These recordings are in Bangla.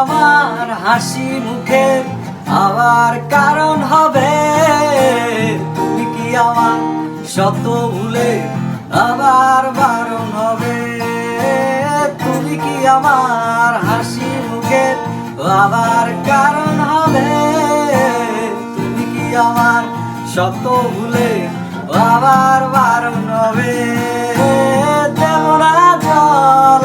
আমার হাসি মুখে, আবার কারণ হবে। তুমি কি আমার শত ভুলে আবার বারণ হবে? তুমি কি আমার হাসি মুখে আবার কারণ হবে? তুমি কি আমার শত ভুলে আবার বারণ হবে? দেব না জল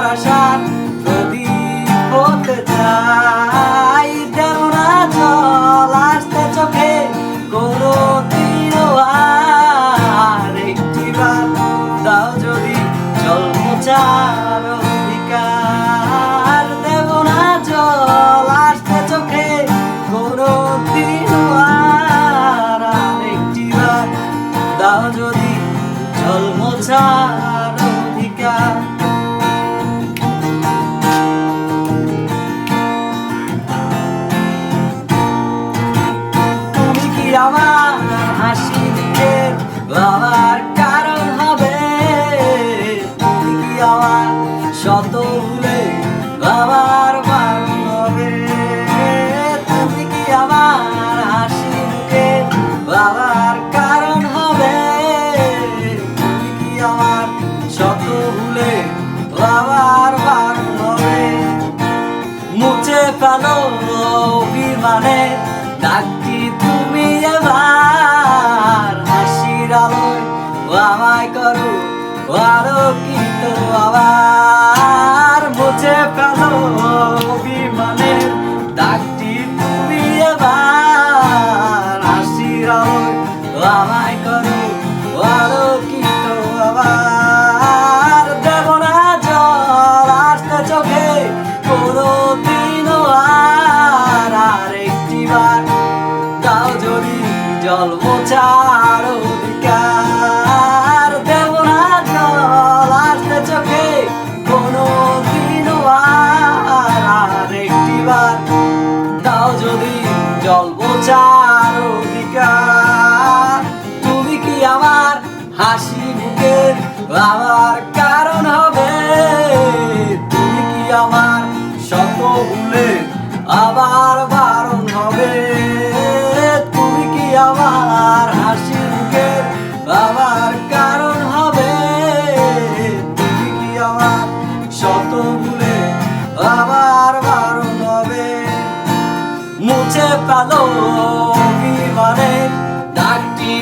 তোমার আশার প্রদীপ হতে চাই দেব না জল আসতে চোখে, কোনো দিনও আর একটি বার। দাও যদি জল মোচার অধিকার দেব না জল আসতে চোখে, কোনো দিনও আর একটি বার। দাও যদি জল মোছার অধিকার। আমার হাসি বাবার কারণ হবে। আমার শত ভুলে বাবার হবে তুমি কি আমার হাসি বাবার কারণ হবে? তুমি কি আমার শত ভুলে বাবার হবে মুছে ফেলো অভিমানে ডাকটি তুমি আমার হাসির আলোয় আমায় করো আরও কিত আবার। মুছে ফেলো অভিমানের দাগ জল মোছার অধিকার দেব না জল আসতে চোখে কোনো আর বার। দাও যদি জল মোছার অধিকার, তুমি কি আমার হাসি মুখের আমার কারণ হবে অভিমানের ডাকটি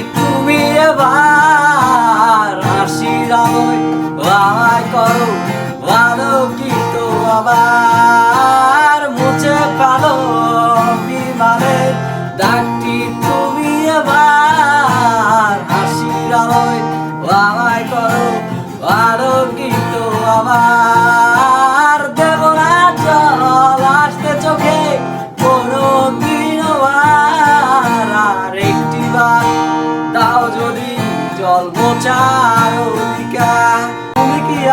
আবার মুছে পেল অভিমানের ডাকটি তুমি এবার হাসির আলোয় আমায় করো আবার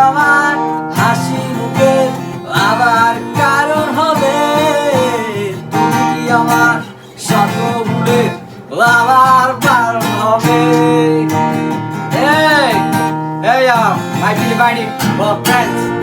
আমার হাসি মুখে আবার কারণ হবে তুমি আমার ভুলে আবার বারণ হবে Hey, hey, uh, my well, friends.